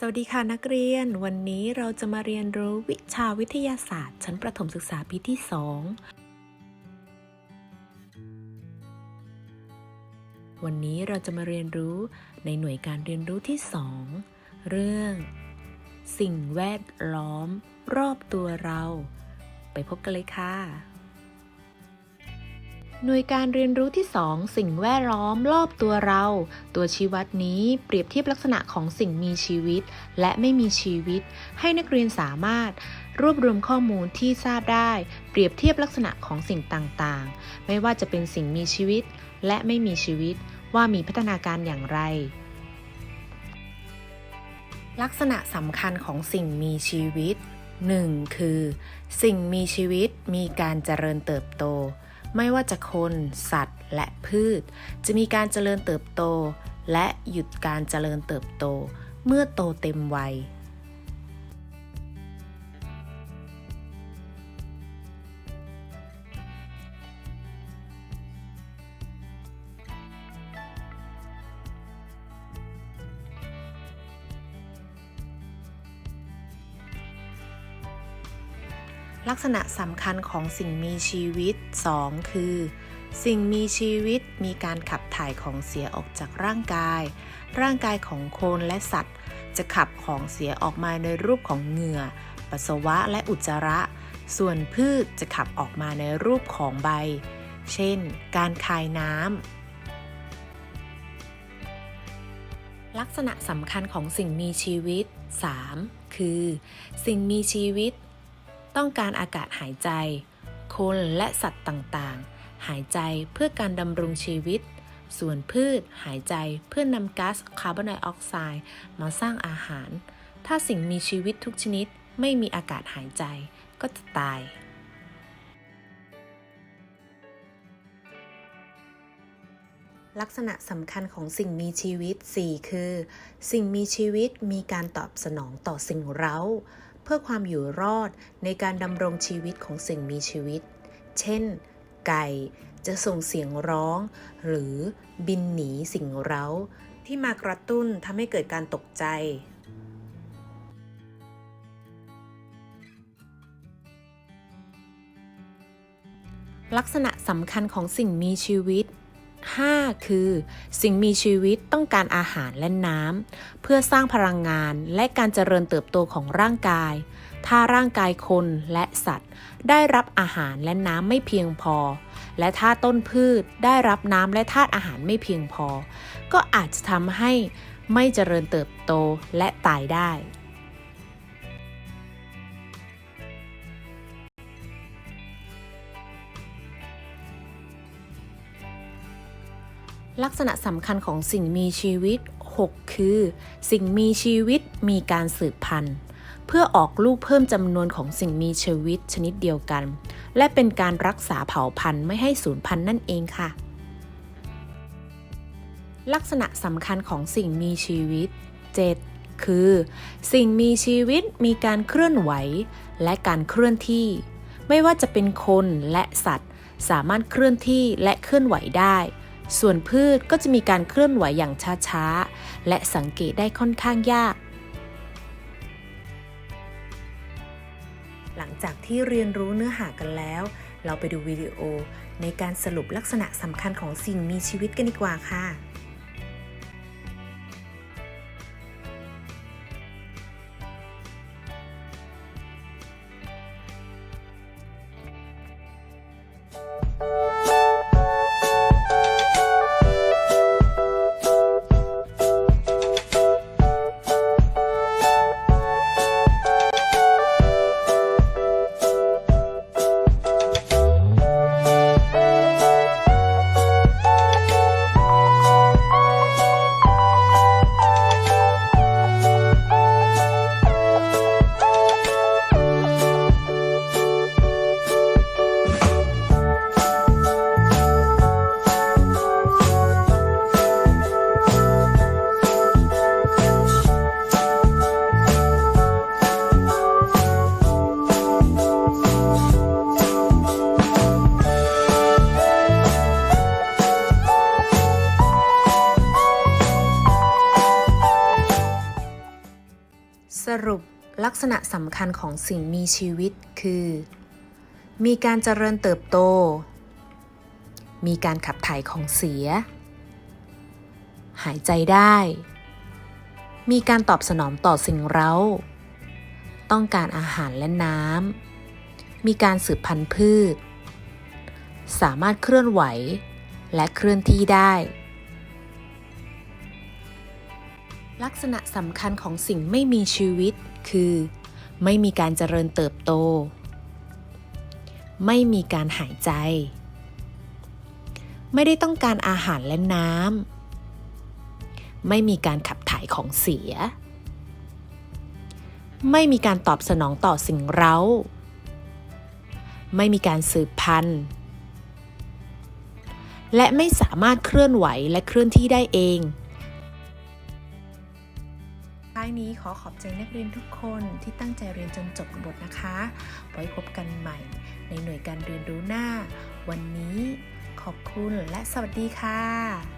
สวัสดีค่ะนักเรียน วันนี้เราจะมาเรียนรู้วิชาวิทยาศาสตร์ ชั้นประถมศึกษาปีที่ 2 วันนี้เราจะมาเรียนรู้ในหน่วยการเรียนรู้ที่ 2 เรื่อง สิ่งแวดล้อม รอบตัวเรา ไปพบกันเลยค่ะ หน่วยการเรียนรู้ที่ 2 สิ่งแวดล้อมรอบตัวเรา ตัวชี้วัดนี้เปรียบเทียบลักษณะของสิ่งมีชีวิต และไม่มีชีวิต ให้นักเรียนสามารถ รวบรวมข้อมูลที่ทราบได้ เปรียบเทียบลักษณะของสิ่งต่างๆ ไม่ว่าจะเป็นสิ่งมีชีวิต และไม่มีชีวิต ว่ามีพัฒนาการอย่างไร ลักษณะสำคัญของสิ่งมีชีวิต 1. คือ สิ่งมีชีวิตมีการเจริญเติบโต ไม่ว่าจะคน สัตว์ และพืช จะมีการเจริญเติบโต และหยุดการเจริญเติบโต เมื่อโตเต็มวัย ลักษณะสำคัญของสิ่งมีชีวิต 2 คือ สิ่งมีชีวิตมีการขับถ่ายของเสียออกจากร่างกาย ร่างกายของคนและสัตว์ จะขับของเสียออกมาในรูปของเหงื่อ ปัสสาวะและอุจจาระ ส่วนพืชจะขับออกมาในรูปของใบ เช่น การคายน้ำลักษณะสำคัญของสิ่งมีชีวิต 3. คือ สิ่งมีชีวิต ต้องการอากาศหายใจ คนและสัตว์ต่างๆ หายใจเพื่อการดำรงชีวิต ส่วนพืชหายใจเพื่อนำก๊าซคาร์บอนไดออกไซด์มาสร้างอาหาร ถ้าสิ่งมีชีวิตทุกชนิดไม่มีอากาศหายใจก็จะตายลักษณะสำคัญของสิ่งมีชีวิต 4 คือ สิ่งมีชีวิตมีการตอบสนองต่อสิ่งเร้า เพื่อความอยู่รอดในการดำรงชีวิตของสิ่งมีชีวิต เช่น ไก่จะส่งเสียงร้อง หรือบินหนีสิ่งเร้า ที่มากระตุ้นทำให้เกิดการตกใจลักษณะสำคัญของสิ่งมีชีวิต 5. คือ สิ่งมีชีวิตต้องการอาหารและน้ำเพื่อสร้างพลังงานและการเจริญเติบโตของร่างกาย ถ้าร่างกายคนและสัตว์ ได้รับอาหารและน้ำไม่เพียงพอ และถ้าต้นพืชได้รับน้ำและธาตุอาหารไม่เพียงพอ ก็อาจจะทำให้ไม่เจริญเติบโตและตายได้ ลักษณะสำคัญของสิ่งมีชีวิต 6 คือ สิ่งมีชีวิตมีการสืบพันธุ์ เพื่อออกลูกเพิ่มจำนวนของสิ่งมีชีวิตชนิดเดียวกัน และเป็นการรักษาเผ่าพันธุ์ไม่ให้สูญพันธุ์นั่นเองค่ะ ลักษณะสำคัญของสิ่งมีชีวิต 7 คือ สิ่งมีชีวิตมีการเคลื่อนไหว และการเคลื่อนที่ ไม่ว่าจะเป็นคนและสัตว์ สามารถเคลื่อนที่และเคลื่อนไหวได้ ส่วนพืชก็จะมีการเคลื่อนไหวอย่างช้าๆ และสังเกตได้ค่อนข้างยาก หลังจากที่เรียนรู้เนื้อหากันแล้ว เราไปดูวิดีโอในการสรุปลักษณะสำคัญของสิ่งมีชีวิตกันดีกว่าค่ะ ษณะสำคัญของสิ่งมีชีวิตคือ มีการเจริญเติบโต มีการขับถ่ายของเสีย หายใจได้ มีการตอบสนองต่อสิ่งเร้า ต้องการอาหารและน้ำ มีการสืบพันธุ์พืช สามารถเคลื่อนไหวและเคลื่อนที่ได้ลักษณะสำคัญของสิ่งไม่มีชีวิต คือ ไม่มีการเจริญเติบโต ไม่มีการหายใจ ไม่ได้ต้องการอาหารและน้ำไม่มีการขับถ่ายของเสีย ไม่มีการตอบสนองต่อสิ่งเร้า ไม่มีการสืบพันธุ์และไม่สามารถเคลื่อนไหวและเคลื่อนที่ได้เองายนี้ขอขอบใจนักเรียนทุกคนที่ตั้งใจเรียนจนจบบทนะคะ ไว้พบกันใหม่ ในหน่วยการเรียนรู้หน้า วันนี้ขอบคุณและสวัสดีค่ะ